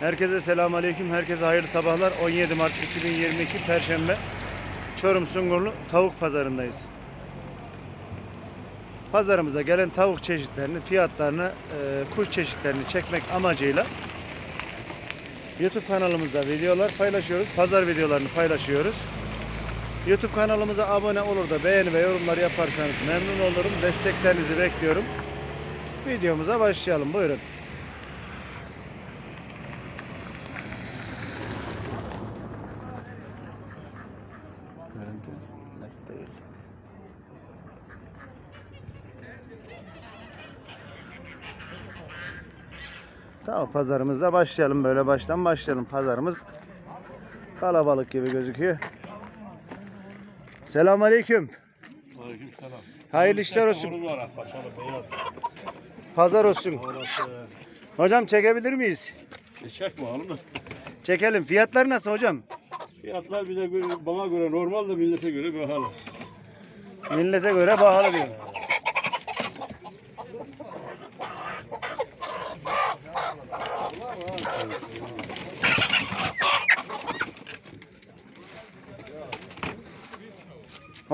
Herkese selamun aleyküm. Herkese hayırlı sabahlar. 17 Mart 2022 Perşembe. Çorum Sungurlu tavuk pazarındayız. Pazarımıza gelen tavuk çeşitlerini, fiyatlarını, e, kuş çeşitlerini çekmek amacıyla YouTube kanalımızda videolar paylaşıyoruz. Pazar videolarını paylaşıyoruz. YouTube kanalımıza abone olur da beğeni ve yorumlar yaparsanız memnun olurum. Desteklerinizi bekliyorum. Videomuza başlayalım. Buyurun. Görüntü net değil. Tamam pazarımızda başlayalım böyle baştan başlayalım. Pazarımız kalabalık gibi gözüküyor. Selamünaleyküm. Aleykümselam. Hayırlı işler olsun. Pazar olsun. Hocam çekebilir miyiz? E, çekme oğlum. Çekelim. Fiyatlar nasıl hocam? Fiyatlar bize göre, bana göre normal de millete göre pahalı. Millete göre pahalı diyor.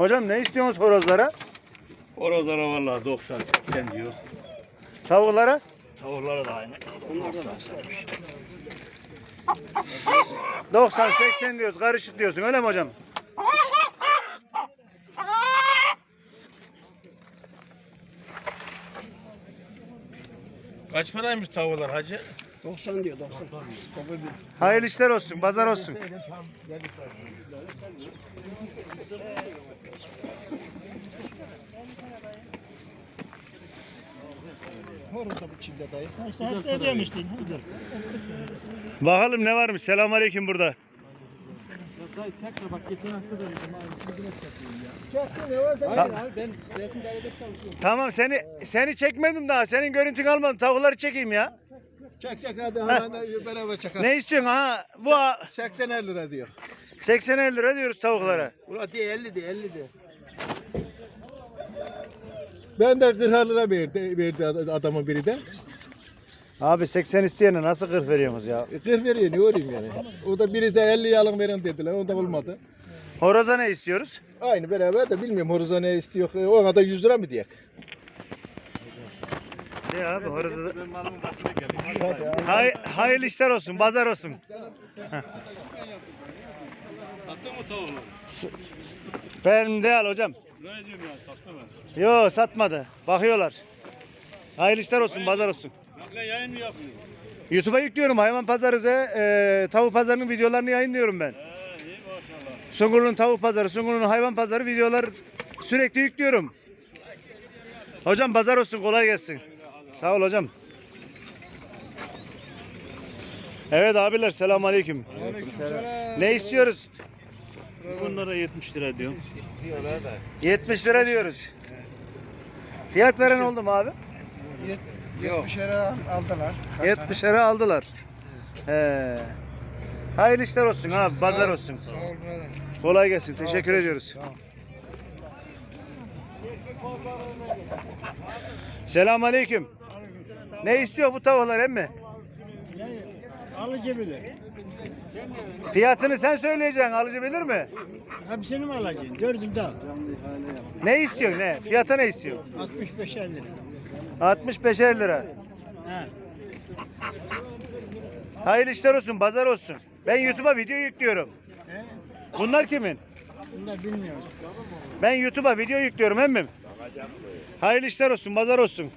Hocam ne istiyorsunuz horozlara? Orada vallahi 90 80 diyor. Tavuklara? Tavuklara da aynı. 90-80 diyoruz. Karışık diyorsun öyle mi hocam? Kaç paraymış tavuklar hacı? 90 diyor 90. Hayırlı işler olsun. Pazar olsun. Horoz da bu çilde dayı. Bakalım ne varmış. Selamünaleyküm burada. Ne? Hayır abi ben resim dairede çalışıyorum. Tamam seni seni çekmedim daha. Senin görüntünü almadım. Tavukları çekeyim ya. Çak çak hadi hemen beraber çakalım. Ne istiyorsun ha? Bu a- 80 lira diyor. 80 lira diyoruz tavuklara. Ulan diye 50 de 50 de. Ben de 40 lira verdi, verdi adamın biri de. Abi 80 isteyene nasıl 40 veriyorsunuz ya? E, 40 veriyor ne olayım yani. O da biri de 50 alın verin dediler. O da olmadı. Horoza ne istiyoruz? Aynı beraber de bilmiyorum horoza ne istiyor. E, Ona da 100 lira mı diyek? Abi. Hadi abi. Hay, hayırlı işler olsun, pazar olsun. Sattın mı tavukları? Ben de al hocam. Ne diyorum ya sattı mı? Yo satmadı. Bakıyorlar. Hayırlı işler olsun, pazar olsun. Naklen yayın mı yapıyor? YouTube'a yüklüyorum hayvan pazarı da e, tavuk pazarının videolarını yayınlıyorum ben. He iyi maşallah. Tavuk pazarı, Sungurlu'nun hayvan pazarı videolar sürekli yüklüyorum. Hocam pazar olsun, kolay gelsin. Sağ ol hocam. Evet abiler selamun aleyküm. Ne istiyoruz? Bunlara 70 lira diyorum. 70 lira diyoruz. Fiyat veren oldu mu abi? 70 lira aldılar. 70 lira aldılar. He. Hayırlı işler olsun abi, pazar olsun. Kolay gelsin, teşekkür ediyoruz. Selamun aleyküm. Ne istiyor bu tavuklar emmi? Alıcı bilir. Fiyatını sen söyleyeceksin, alıcı bilir mi? Hepsini mi alacaksın? Gördüm al. Ne istiyorsun ne? Fiyata ne istiyorsun? 65 lira. 65'er lira. He. Hayırlı işler olsun, pazar olsun. Ben YouTube'a video yüklüyorum. He? Bunlar kimin? Bunlar bilmiyorum. Ben YouTube'a video yüklüyorum emmim. Hayırlı işler olsun, pazar olsun.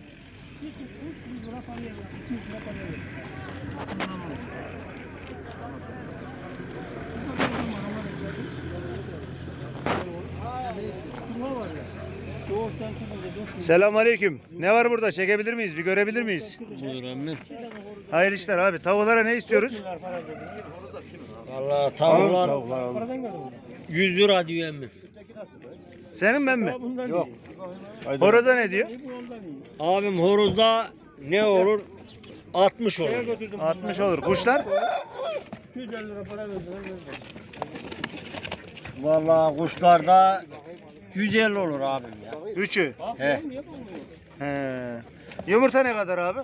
Selamünaleyküm. Ne var burada? Çekebilir miyiz? Bir görebilir miyiz? Buyur emmi. Hayırlı işler abi. Tavuklara ne istiyoruz? Valla tavuklar 100 lira diyor emmi. Senin ben mi? Yok. Horoza ne diyor? Abim horozda ne olur? 60 olur. 60 olur. Kuşlar? Valla kuşlarda 150 olur abim ya. Üçü. He. He. Yumurta ne kadar abi?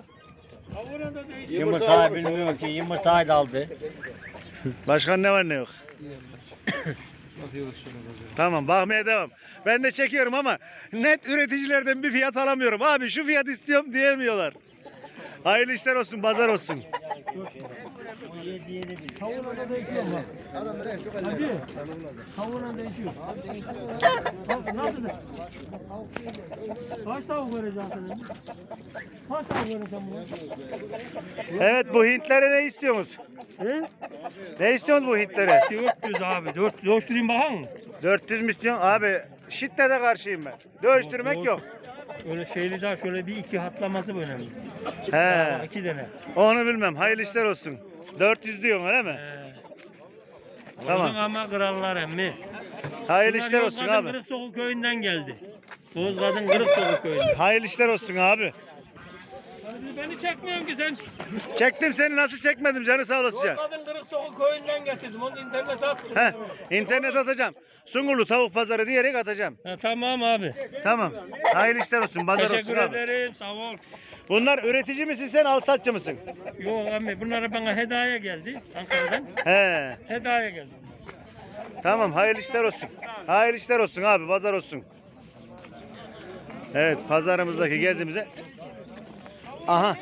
Yumurtayı bilmiyor ki yumurtayı da aldı. Başkan ne var ne yok? Tamam bakmaya devam. Ben de çekiyorum ama net üreticilerden bir fiyat alamıyorum. Abi şu fiyat istiyorum diyemiyorlar. Hayırlı işler olsun, pazar olsun. Tavuğuna da değişiyor bak. Hacı. Tavuğuna değişiyor. Bak nasıl? Kaç tavuk vereceksin sen? Kaç tavuk vereceksin buna? Evet bu Hintlere ne istiyorsunuz? He? Ne istiyorsunuz bu Hintlere? 400 abi. 400 ölçtüreyim bakalım mı? 400 mü istiyorsun? Abi şiddete karşıyım ben. Dövüştürmek yok. Öyle şeyli daha şöyle bir iki hatlaması önemli. He. İki tane. Onu bilmem. Hayırlı işler olsun. 400 diyorsun öyle mi? He. Tamam. Tamam. ama krallar emmi. Hayırlı Bunlar işler olsun abi. Kırık Sokuk köyünden geldi. Yozgat'ın Kırık Sokuk köyünden. Hayırlı işler olsun abi. Beni çekmiyorsun ki sen. Çektim seni nasıl çekmedim canı sağ olasın. Yozgat'ın Kırık Sokuk köyünden getirdim. Onu internete attım. He, internet atacağım. Sungurlu tavuk pazarı diyerek atacağım. Ha, tamam abi. Tamam. Hayırlı işler olsun. Pazar Teşekkür olsun abi. ederim. Sağ ol. Bunlar üretici misin sen, alsatçı mısın? Yok abi bunlara bana hediye geldi Ankara'dan. He. Hediye geldi. Tamam. Hayırlı işler olsun. Hayırlı işler olsun abi. Pazar olsun. Evet, pazarımızdaki gezimize Aha.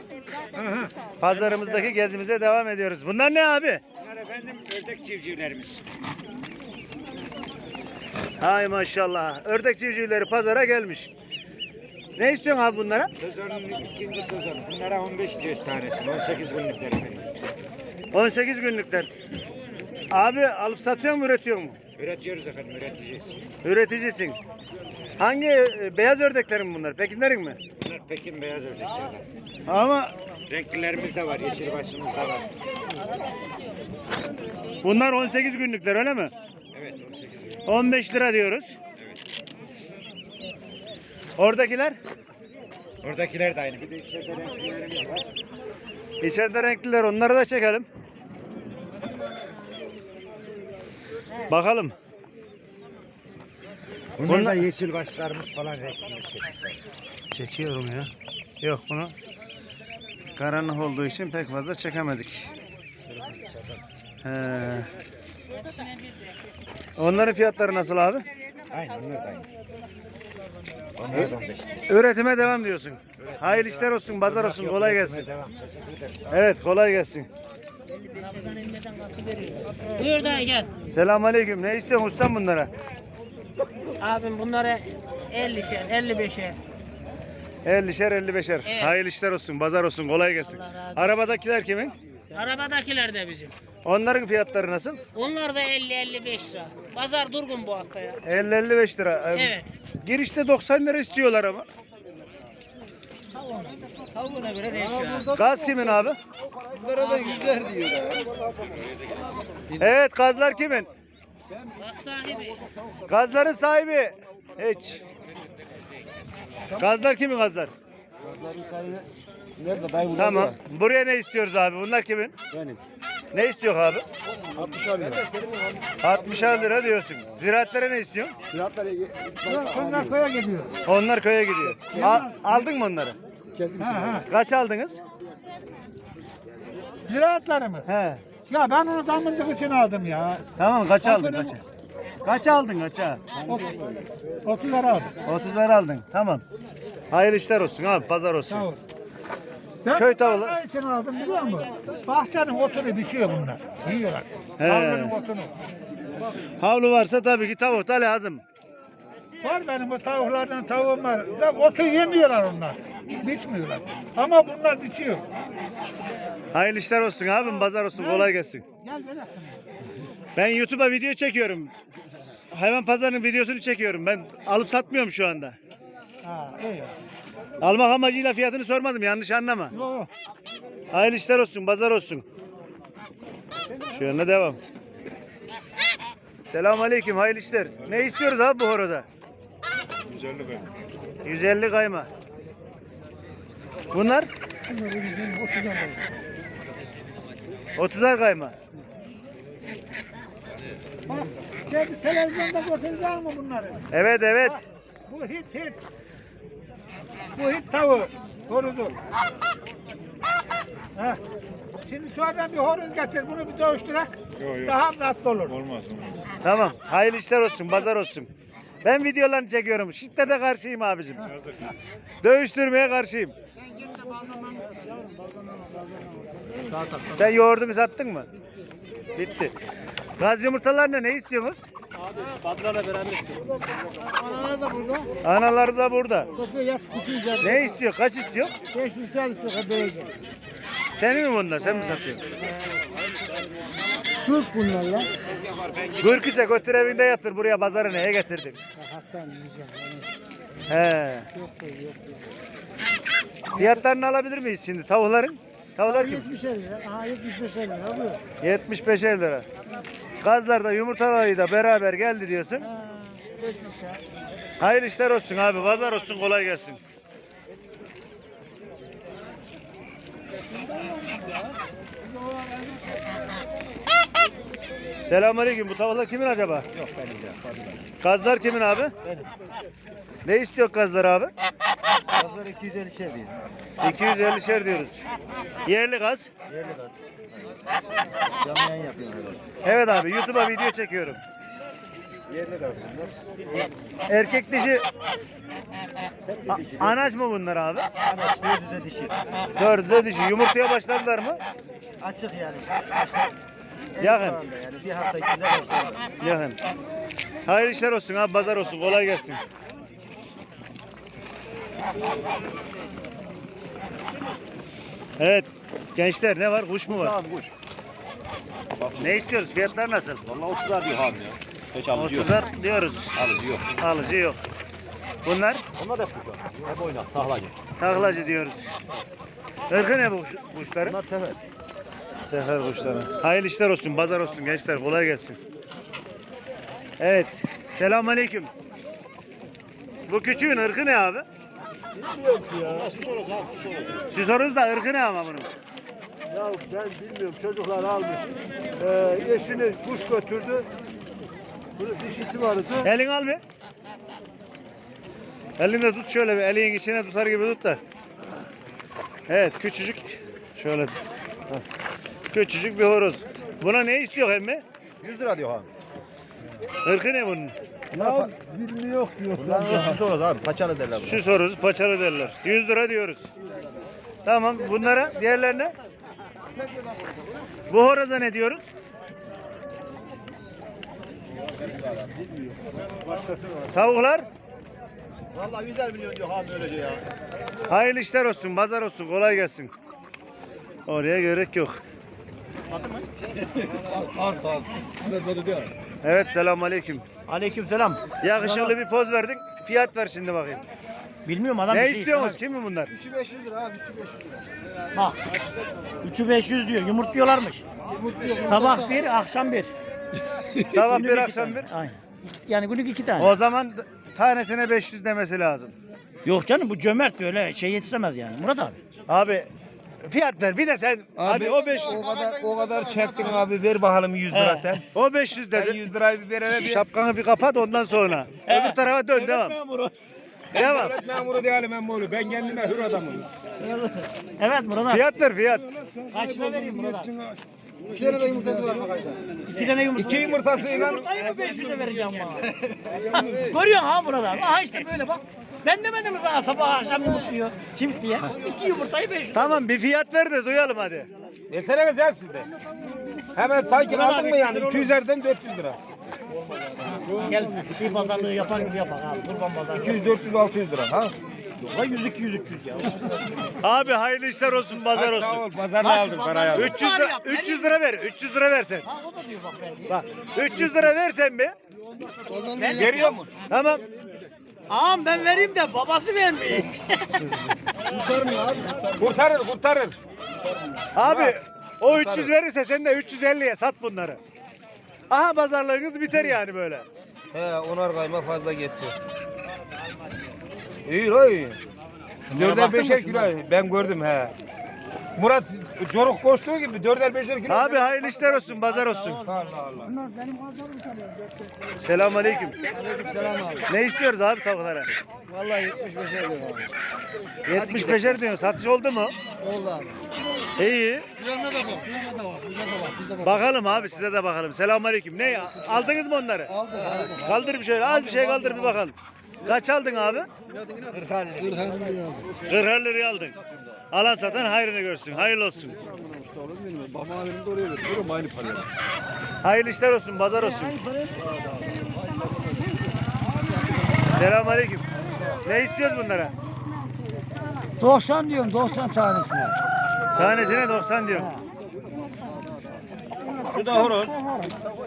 Pazarımızdaki gezimize devam ediyoruz. Bunlar ne abi? Bunlar efendim ördek civcivlerimiz. Hay maşallah. Ördek civcivleri pazara gelmiş. Ne istiyorsun abi bunlara? Sezonun ikinci sezonu. Bunlara 15 diyoruz tanesi. 18 günlükler efendim. 18 günlükler. Abi alıp satıyor mu üretiyor mu? Üretiyoruz efendim, üreteceğiz. Üreticisin. Hangi e, beyaz ördeklerin mi bunlar? Pekinlerin mi? Bunlar Pekin beyaz ördeklerden. Ama Renklilerimiz de var, yeşil başımız da var. bunlar 18 günlükler öyle mi? Evet 18 günlük. 15 lira diyoruz. Oradakiler? Oradakiler de aynı. Bir de içeride renklilerimiz var. İçeride renkliler onları da çekelim. Bakalım. Bunlar Bunlar- da yeşil başlarımız falan renkli çeşitler. Çekiyorum ya. Yok bunu karanlık olduğu için pek fazla çekemedik. He. Onların fiyatları nasıl abi? Aynı, bunlar da aynı. Onlar da 15. Üretime devam diyorsun. Hayırlı işler olsun, pazar olsun, kolay gelsin. Evet, kolay gelsin. Buyur dayı gel. Selamünaleyküm. Ne istiyorsun ustam bunlara? Abim bunlara 50'şer, 55'er. 50'şer 55'er. Evet. Hayırlı işler olsun, pazar olsun, kolay gelsin. Arabadakiler kimin? Arabadakiler de bizim. Onların fiyatları nasıl? Onlar da 50-55 lira. Pazar durgun bu hafta ya. 50-55 lira. Ee, Evet. Girişte 90 lira istiyorlar ama. Tavuğuna göre değişiyor. Gaz kimin abi? Bunlara da yüzler diyor. Evet gazlar kimin? Bas sahibi. Gazların sahibi. Hiç. Gazlar kimin gazlar? Nerede dayı bunlar? Tamam. Buraya ne istiyoruz abi? Bunlar kimin? Benim. Ne istiyor abi? 60 lira. 60 lira diyorsun. Ziraatlere ne istiyorsun? Fiyatlar Onlar köye gidiyor. Onlar köye gidiyor. Al- aldın mı onları? Ha, ha. Kaç aldınız? Ziraatları mı? He. Ya ben onu damızlık için aldım ya. Tamam kaç aldın Aldın kaç? Aldın kaça? 30 lira aldım. 30 lira aldın. Tamam. Hayırlı işler olsun abi. Pazar olsun. Sağ ol. Ben Köy tavuğu. Ne için aldım biliyor musun? Bahçenin otunu biçiyor bunlar. Yiyorlar. He. Havlunun otunu. Havlu varsa tabii ki tavuk da lazım. Var benim bu tavuklardan tavuğum var. Otu yemiyorlar onlar. Biçmiyorlar. Ama bunlar biçiyor. Hayırlı işler olsun abim. Pazar olsun. Kolay gelsin. Gel gel. Ben YouTube'a video çekiyorum. Hayvan pazarının videosunu çekiyorum. Ben alıp satmıyorum şu anda. Ha iyi. Almak amacıyla fiyatını sormadım. Yanlış anlama. Hayırlı işler olsun. Pazar olsun. Şu yönde devam. Selamun aleyküm. Hayırlı işler. Ne istiyoruz abi bu horoda? 150 kayma. 150 kayma. Bunlar? 30'ar kayma. Bak, şey, televizyonda götüreceğim mi bunları? Evet evet. Bu hit hit. Bu hit tavuğu. Doğrudur. Heh. Şimdi şuradan bir horoz getir bunu bir dövüştürek. Yok, yok. Daha tatlı olur. Olmaz olmaz. Tamam. Hayırlı işler olsun. Pazar olsun. Ben videolarını çekiyorum. Şiddete karşıyım abicim. Dövüştürmeye karşıyım. Sen yoğurdunu sattın mı? Bitti. Gaz yumurtalarına ne istiyorsunuz? Patronla beraber istiyorum. Analar da burada. Anaları da burada. Yap Ne istiyor? Kaç istiyor? 500 kağıt istiyor böylece. Senin mi bunlar? Sen mi satıyorsun? Türk bunlar ya. Gürküse götür evinde yatır. Buraya pazara neye getirdin? Hastane yiyeceğim. He. Yok şey yok. Fiyatlarını alabilir miyiz şimdi tavukların? Tavuklar kim? 70 lira. Aha 75 lira bu. 75 lira. Gazlar da yumurtaları da beraber geldi diyorsun. Ha, 500 kağıt. Hayırlı işler olsun abi. Pazar olsun. Kolay gelsin. Selamünaleyküm. Bu tavuklar kimin acaba? Yok benim ya. Gazlar kimin abi? Benim. Ne istiyor gazlar abi? Pazar 250 şey değil. 250 şer diyoruz. Yerli gaz. Yerli gaz. Canlı yayın yapıyorum. Evet abi YouTube'a video çekiyorum. Yerli gaz bunlar. Erkek dişi a- dişi. anaç mı bunlar abi? Anaç dördü de dişi. Dördü de dişi. Yumurtaya başladılar mı? Açık yani. Başlar. Yakın. Yani bir hafta içinde başlar. Yakın. Hayırlı işler olsun abi. Pazar olsun. Kolay gelsin. Evet. Gençler ne var? Kuş mu var? Abi kuş. Ne istiyoruz? Fiyatlar nasıl? Vallahi 30 diyor abi ya. Hiç alıcı yok. 30'lar diyoruz. Alıcı yok. Alıcı yok. Bunlar Onlar da kuş var. Hep oynak, tahlacı. taklacı diyoruz. Irkı ne bu kuş- kuşların? Bunlar sefer. Sefer kuşları. Hayırlı işler olsun, pazar olsun gençler. Kolay gelsin. Evet. Selamünaleyküm. Bu küçüğün ırkı ne abi? Ya sus orası abi sus orası. Siz sorunuz da ırkı ne ama bunun? Ya ben bilmiyorum çocuklar almış. Ee, eşini kuş götürdü. Bunun dişisi vardı. Elin al bir. Elinde tut şöyle bir. Elin içine tutar gibi tut da. Evet küçücük. Şöyle tut. Küçücük bir horoz. Buna ne istiyor emmi? 100 lira diyor abi. Irkı ne bunun? Ya bilmiyor diyor. Bunlar sus orası abi. Paçalı derler buna. Süs horozu paçalı derler. 100 lira diyoruz. Tamam bunlara diğerlerine? Bu horoza ne diyoruz? Tavuklar? Vallahi 100 milyon diyor abi öylece ya. Hayırlı işler olsun, pazar olsun, kolay gelsin. Oraya gerek yok. Evet, selamun aleyküm. Aleykümselam. Yakışıklı bir poz verdin. Fiyat ver şimdi bakayım. Bilmiyorum adam Ne bir şey istiyorsunuz? Kim mi bunlar? 3500 lira abi 3500 lira. Bak. 3'ü 500 diyor. Yumurtluyorlarmış. Sabah bir, akşam bir. Sabah bir, akşam bir. Aynen. Yani günlük iki tane. O zaman tanesine 500 demesi lazım. Yok canım bu cömert böyle şey yetişemez yani. Murat abi. Abi fiyat ver. Bir de sen hadi o 5 O kadar o kadar çektin abi ver bakalım 100 lira sen. o 500 Sen dedin. 100 lirayı bir verene bir. Şapkanı bir kapat ondan sonra. Öbür tarafa dön devam. Devam. Devlet memuru değilim emmoğlu. Ben kendime hür adamım. Evet Murat abi. Fiyat ver fiyat. Kaç lira vereyim Murat abi? İki tane de yumurtası var bak İki tane yumurta. İki yumurtasıyla Yumurtayı mı 500'e vereceğim bana? Görüyorsun ha Murat abi. Aha işte böyle bak. Ben demedim mi sana sabah akşam yumurtluyor. Çift diye. İki yumurtayı 500. Tamam bir fiyat ver de duyalım hadi. versene sen sizde. Hemen sanki aldın mı yani 200'lerden 400 lira. Gel şey pazarlığı yapar gibi yapar abi. Kurban pazarlığı. 200 400 600 lira ha. Yok lan 100 200 300 ya. Abi hayırlı işler olsun, pazar Hadi sağ olsun. ol pazarla aldım parayı aldım. 300 lira, 300 lira ver, 300 lira versen. Ha o da diyor bak verdi. Bak 300 lira versen mi? Veriyor mu? Tamam. Ağam ben vereyim de babası vermiyor. Kurtarır kurtarır. Abi o 300 verirse sen de 350'ye sat bunları. Aha pazarlığınız biter yani böyle. He onar kayma fazla gitti. İyi oy. Dörde beşe kilo. Ben gördüm he. Murat Coruk koştuğu gibi dörder beşer kilo. Abi hayırlı işler olsun, pazar olsun. Allah Allah. Selamünaleyküm. Ne istiyoruz abi tavuklara? Vallahi 75 lira abi. 75'er diyorsun. Satış oldu mu? Oldu abi. İyi. Yanına da bak. Yanına da bak. Bize de bak. Bize bak. Bakalım abi size de bakalım. Selamünaleyküm. Ne aldınız mı onları? Aldık aldık. Kaldır bir şöyle. Az bir şey kaldır bir bakalım. Kaç aldın abi? 40 lira aldık. 40 liraya aldın. Alan satan hayrını görsün. Hayırlı olsun. Bama benim de oraya veriyorum aynı paraya. Hayırlı işler olsun. Pazar olsun. Selamünaleyküm. Ne istiyoruz bunlara? 90 diyorum 90 tanesine. Tanesine 90 diyorum. Şu da horoz.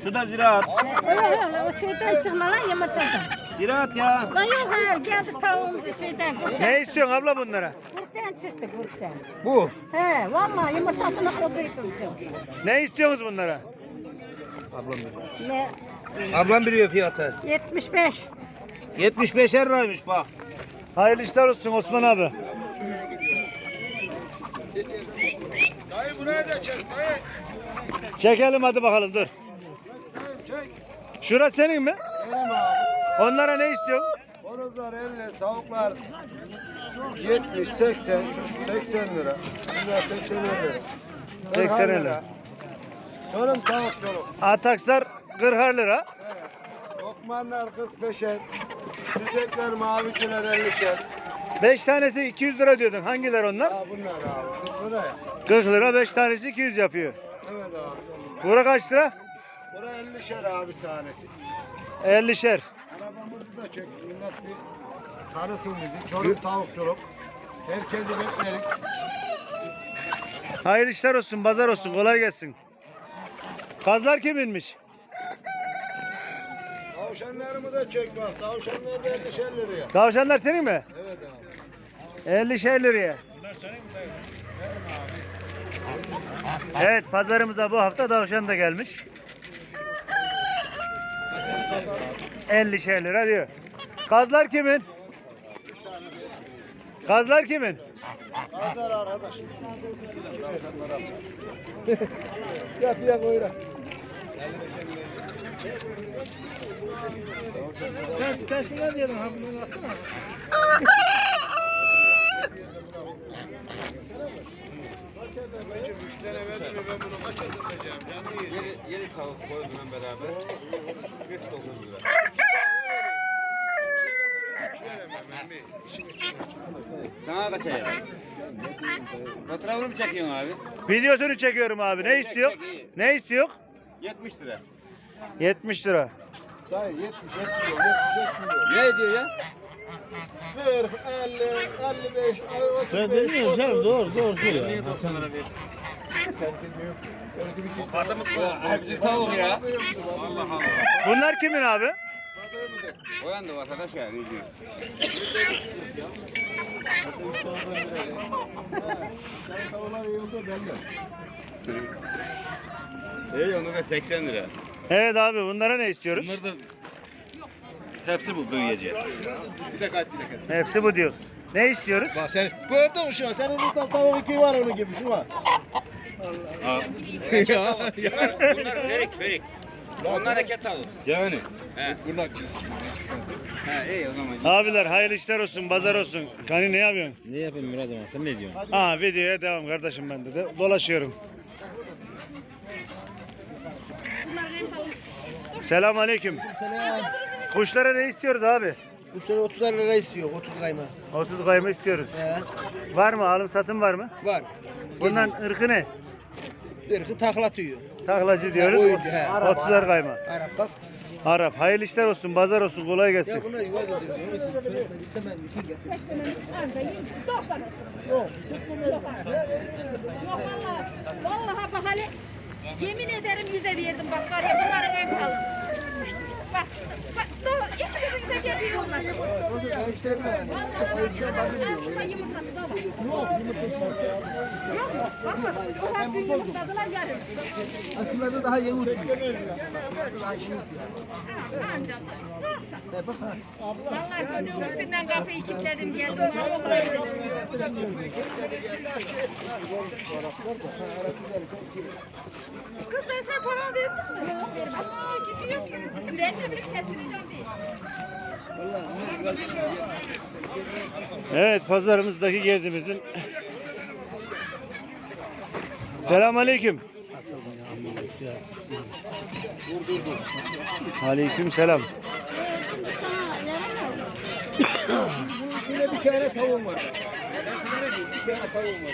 Şu da ziraat. Öyle o şeyden çıkma lan yumurtadan. Ziraat ya. Lan yok hayır geldi tavuğum da şeyden. Ne istiyorsun abla bunlara? kurttan çıktı kurttan. Bu. He vallahi yumurtasını koduydum çok. Ne istiyorsunuz bunlara? Ne? Ablam biliyor fiyatı. 75. 75 liraymış bak. Hayırlı işler olsun Osman abi. Dayı buraya da çek dayı. Çekelim hadi bakalım dur. Şura senin mi? Benim abi. Onlara ne istiyorsun? Horozlar 50, tavuklar 70, 80, 80 lira. Bunlar 80 lira. 80 lira. Çorum tavuk çorum. Atakslar 40 lira. Lokmanlar 45'er. Süzekler maviciler 50'şer. 5 tanesi 200 lira diyordun. Hangiler onlar? Ha bunlar abi. 40 lira ya. 40 lira 5 tanesi 200 yapıyor. Evet abi. Bura kaç lira? Bura 50'şer abi tanesi. 50'şer. Arabamızı da çek. Millet bir tanısın bizi. Çorum tavukçuluk. Herkesi bekleriz. Hayırlı işler olsun, pazar olsun. Kolay gelsin. Kazlar kiminmiş? Tavşanlarımı da çek bak. Tavşanlar da 50'şer liraya. Tavşanlar senin mi? Evet abi. 50'şer liraya. Evet pazarımıza bu hafta tavşan da gelmiş. 50'şer lira diyor. Kazlar kimin? Kazlar kimin? Pazar arkadaş. Ya koyra. Sen, sen şuna diyelim ha bunu alsana. Yeni tavuk koydum beraber. 49 lira. Sana kaç ayar? Fotoğrafını mı çekiyorsun abi? Videosunu çekiyorum abi. Ne istiyor? Ne istiyor? 70 lira. 70 lira. Dayı 70, 70 milyon, 75 milyon. Ne ediyor ya? 40, 50, 55, ay 35, Ben demiyorum canım doğru doğru söylüyor. Niye 90 lira ver? Sen bilmiyorum. Öyle bir şey. Kartımız hepsi tavuk ya. Allah Allah. Bunlar kimin abi? O yanda arkadaş ya. Ne diyor? İyi onu da 80 lira. Evet abi bunlara ne istiyoruz? Bunlar da hepsi bu büyüyecek. Bir dakika, bir dakika. Hepsi bu diyor. Ne istiyoruz? Bak sen gördün mü şu an? Senin bir tavuk iki var onun gibi şu an. Ha. ya, ya. Bunlar ferik ferik. Onlar eket tavuk. Yani. He. Bunlar He iyi o zaman. Abiler hayırlı işler olsun, pazar olsun. Kani ne yapıyorsun? Ne yapayım Murat ama sen ne diyorsun? Ha videoya devam kardeşim ben de, de dolaşıyorum. Selam aleyküm. Kuşlara ne istiyoruz abi? Kuşları 30 lira istiyor, 30 kayma. 30 kayma istiyoruz. Var mı? Alım satım var mı? Var. Bundan ırkı ne? Irkı taklatıyor. Taklacı diyoruz. Ha, oyuncu, he. 30'ar kayma. Arap bak. Arap. Hayırlı işler olsun, pazar olsun, kolay gelsin. Bunlar yuva getirdim. Ben istemem. bir şey getir. Yok vallahi. Vallahi bak hele. Yemin ederim yüze verdim bak var ya bunların en kalın. Bak, bak, ikimiz de geliyor onlar. Vallahi yumurtası da var. Yok? Bak bak, bu hafta yumurtladılar yarın. Aslında daha yeni uçmuyor. Vallahi çocuğun üstünden kafayı kilitledim geldi. Kız ben sana para verdin mi? Ama gidiyor. Ben Evet pazarımızdaki gezimizin Selam aleyküm. Aleyküm selam. Bunun içinde bir tane tavuğum var. Bir tane tavuğum var.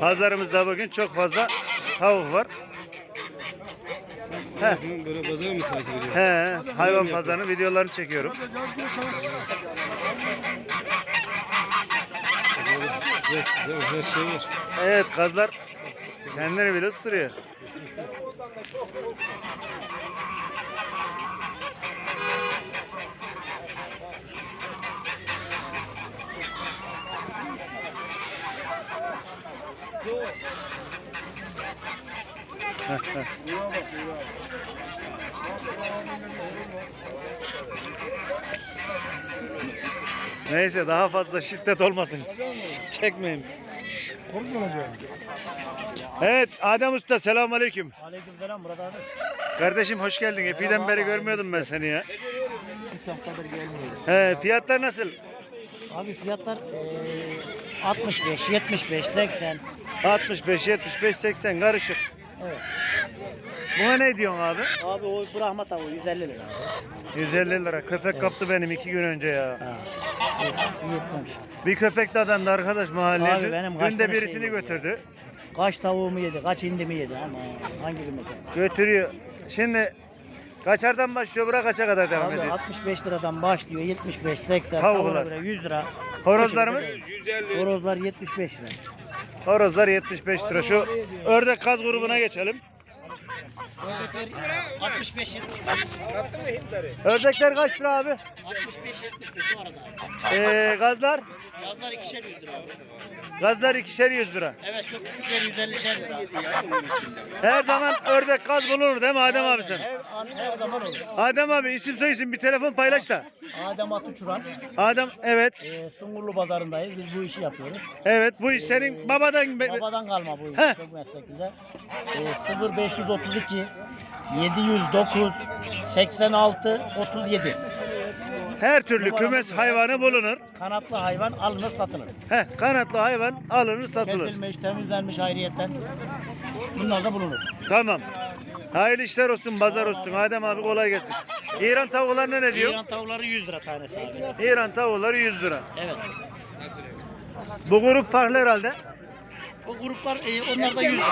Pazarımızda bugün çok fazla tavuk var. He. Böyle pazarı mı takip ediyorsun? He, hayvan pazarının videolarını çekiyorum. Evet, güzel her şey var. Evet gazlar kendileri bile ısırıyor. Neyse daha fazla şiddet olmasın. Çekmeyin. Evet Adem Usta selamun aleyküm. Aleykümselam Murat abi. Kardeşim hoş geldin. Epeyden beri görmüyordum ben seni ya. Üç haftadır gelmiyorum. He, fiyatlar nasıl? Abi fiyatlar eee 65, 75, 80. 65, 75, 80 karışık. Evet. Buna ne diyorsun abi? Abi o Brahma tavuğu 150 lira. 150 lira. Köpek kaptı benim iki gün önce ya. Ha. Yutmamış. Bir köpek de adamdı arkadaş mahallede. Abi benim kaç Dün de tane birisini götürdü. Kaç tavuğumu yedi, kaç indimi yedi ama hangi bir mesela? Götürüyor. Şimdi kaçardan başlıyor bura kaça kadar devam Abi ediyor? 65 liradan başlıyor 75, 80, Tavuklar. tavuğuna göre 100 lira. Horozlarımız? Horozlar 75 lira. Horozlar 75 lira. Şu ördek kaz grubuna geçelim. 65, 75. Ördekler kaç lira abi? 65, 75 o arada. Ee, gazlar? Yazlar ikişer 100 lira. Gazlar ikişer yüz lira. Evet şu küçükler 150 lira. Her zaman ördek gaz bulunur değil mi Adem abi sen? Her, an, her zaman olur. Adem abi isim soy isim bir telefon paylaş da. Adem Atıçuran. Adem evet. E, Sungurlu pazarındayız. Biz bu işi yapıyoruz. Evet bu iş senin babadan be- Babadan kalma bu iş. Heh. Çok meslek bize. E, 0532 709 86 37. her türlü kümes hayvanı bulunur. Kanatlı hayvan alınır satılır. Heh, kanatlı hayvan alınır satılır. Kesilmiş, temizlenmiş ayrıyetten. Bunlar da bulunur. Tamam. Hayırlı işler olsun, pazar olsun. Adem abi kolay gelsin. İran tavuklarına ne diyor? İran tavukları 100 lira tanesi abi. İran tavukları 100 lira. Evet. Bu grup farklı herhalde. O gruplar e, onlar da 100 lira.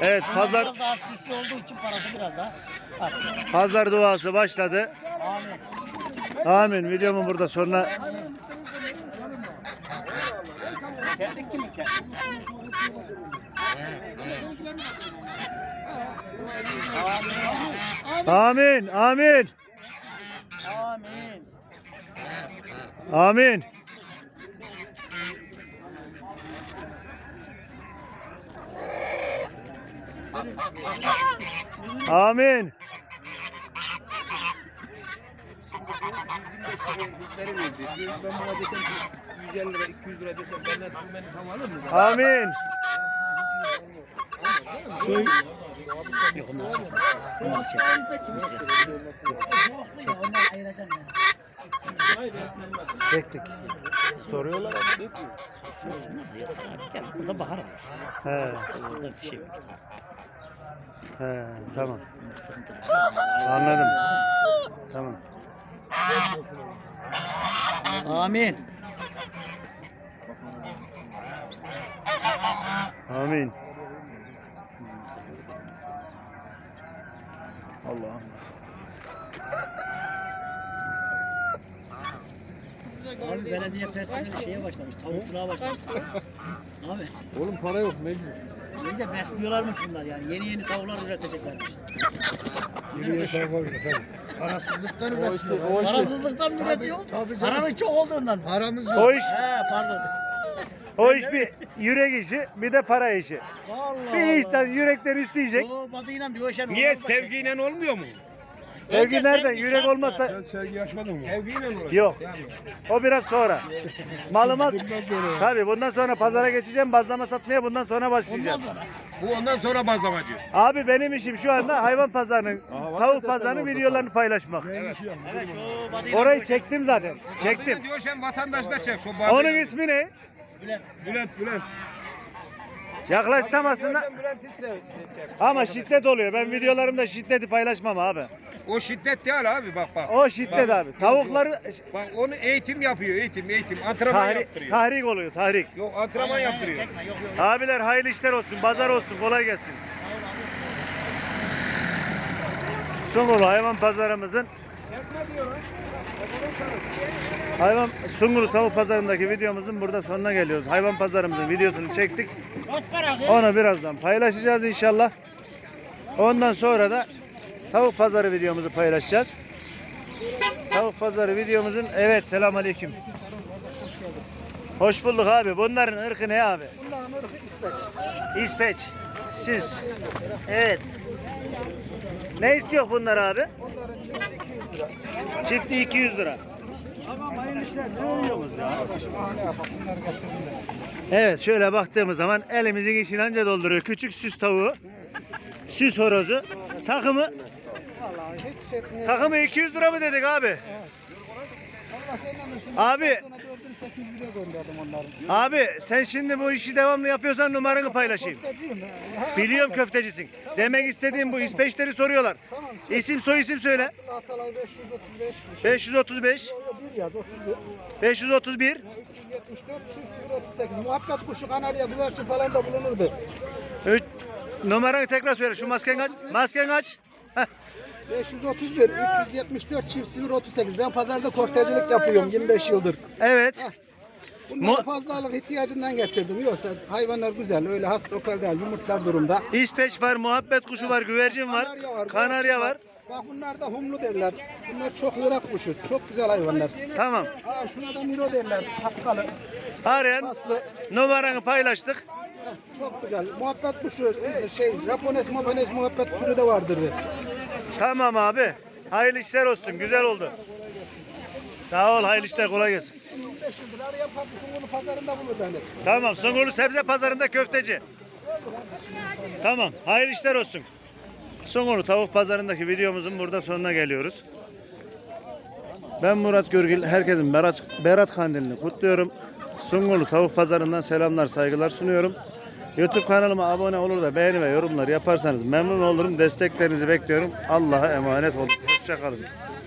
Evet pazar Biraz daha süslü olduğu için parası biraz daha arttı. pazar duası başladı. Amin. Amin. Videomun burada sonuna Amin. Amin. Amin. Amin. Amin. Ben buna desem ki 150 lira 200 lira desem benden beni tam mı? Amin. Yok onlar çek. Onlar çek. Çektik. Soruyorlar. Gel burada bakarım. He. Burada şey yok. He. Tamam. Anladım. Tamam. Amin. Amin. Allah'ım Abi belediye personeli şeye başlamış. Tavukçuluğa başlamış. Abi. Oğlum para yok mecbur. İyi de besliyorlarmış bunlar yani. Yeni yeni tavuklar üreteceklermiş. Parasızlıktan Parasızlıktan üretiyor. tabii canım. Paranın çok olduğundan. Paramız yok. O iş He pardon. o iş bir yürek işi, bir de para işi. Allah Bir insan yürekten isteyecek. O. Niye olmaz da- sevgiyle olmuyor mu? Sevgi nereden? sevgi Yürek olmazsa Sen sergi açmadın mı? Sevgiyle olacak. yok. O biraz sonra. Malımız tabii bundan sonra pazara geçeceğim. Bazlama satmaya bundan sonra başlayacağım. Ondan sonra. Bu ondan sonra bazlamacı. Abi benim işim şu anda hayvan pazarının, tavuk pazarının videolarını paylaşmak. Evet şu badıyla Orayı çektim zaten. Çektim. Diyor sen vatandaş da çek. Şu Onun ismi ne? Bülent Bülent. Yaklaşsam aslında ama şiddet oluyor. Ben videolarımda şiddeti paylaşmam abi. O şiddet değil abi bak bak. O şiddet abi. Tavukları Bak onu eğitim yapıyor eğitim eğitim. Antrenman tahrik, yaptırıyor. tahrik oluyor tahrik. Yok antrenman yaptırıyor. Çekme yok yok. Abiler hayırlı işler olsun, pazar olsun, kolay gelsin. Sungurlu hayvan pazarımızın Hayvan Sungurlu tavuk pazarındaki videomuzun burada sonuna geliyoruz. Hayvan pazarımızın videosunu çektik. Onu birazdan paylaşacağız inşallah. Ondan sonra da tavuk pazarı videomuzu paylaşacağız. Tavuk pazarı videomuzun evet selam aleyküm. Hoş bulduk abi. Bunların ırkı ne abi? Bunların ırkı İsveç. İspeç. Süs. Evet. Ne istiyor bunlar abi? Onların çifti 200 lira. Çifti 200 lira. Evet şöyle baktığımız zaman elimizin içini anca dolduruyor. Küçük süs tavuğu. Süs horozu. Takımı Vallahi hiç şey etmiyor. takımı 200 lira mı dedik abi? Anırsın. Abi. Sana 4800 liraya gönderdim onları. Abi sen şimdi bu işi devamlı yapıyorsan numaranı paylaşayım. Köfteciyim. Ha, Biliyorum köftecisin. Demek istediğim bu İspeçleri soruyorlar. Tamam. İsim soy isim söyle. Atalay 535. 535 Yo, yo, bir yaz 31. 531 374 çift 038. Muhakkak kuşu kanarya güvercin falan da bulunurdu. Üç, numaranı tekrar söyle. Şu masken kaç? Masken kaç? Heh. 531 374 çift 038. Ben pazarda köftecilik yapıyorum 25 yıldır. Evet. Bunları Mu- fazlalık ihtiyacından getirdim. Yoksa hayvanlar güzel. Öyle hasta okal değil. Yumurtlar durumda. İspeç var, muhabbet kuşu var, güvercin var, kanarya güvercin var. Bak bunlar da humlu derler. Bunlar çok ırak kuşu. Çok güzel hayvanlar. Tamam. Aa şuna da miro derler. Takkalı. Arayan Paslı. numaranı paylaştık. Heh, çok güzel. Muhabbet kuşu. Şey, Japones, Japones muhabbet türü de vardır. Tamam abi. Hayırlı işler olsun. Güzel oldu. Sağ ol. Hayırlı işler. Kolay gelsin. 25 yıldır arayan Fatih pazarında bulur beni. Tamam. Sungurlu sebze pazarında köfteci. Tamam. Hayırlı işler olsun. Sungurlu tavuk pazarındaki videomuzun burada sonuna geliyoruz. Ben Murat Görgül. Herkesin Berat, Berat Kandilini kutluyorum. Sungurlu tavuk pazarından selamlar, saygılar sunuyorum. YouTube kanalıma abone olur da beğeni ve yorumlar yaparsanız memnun olurum. Desteklerinizi bekliyorum. Allah'a emanet olun. Hoşçakalın.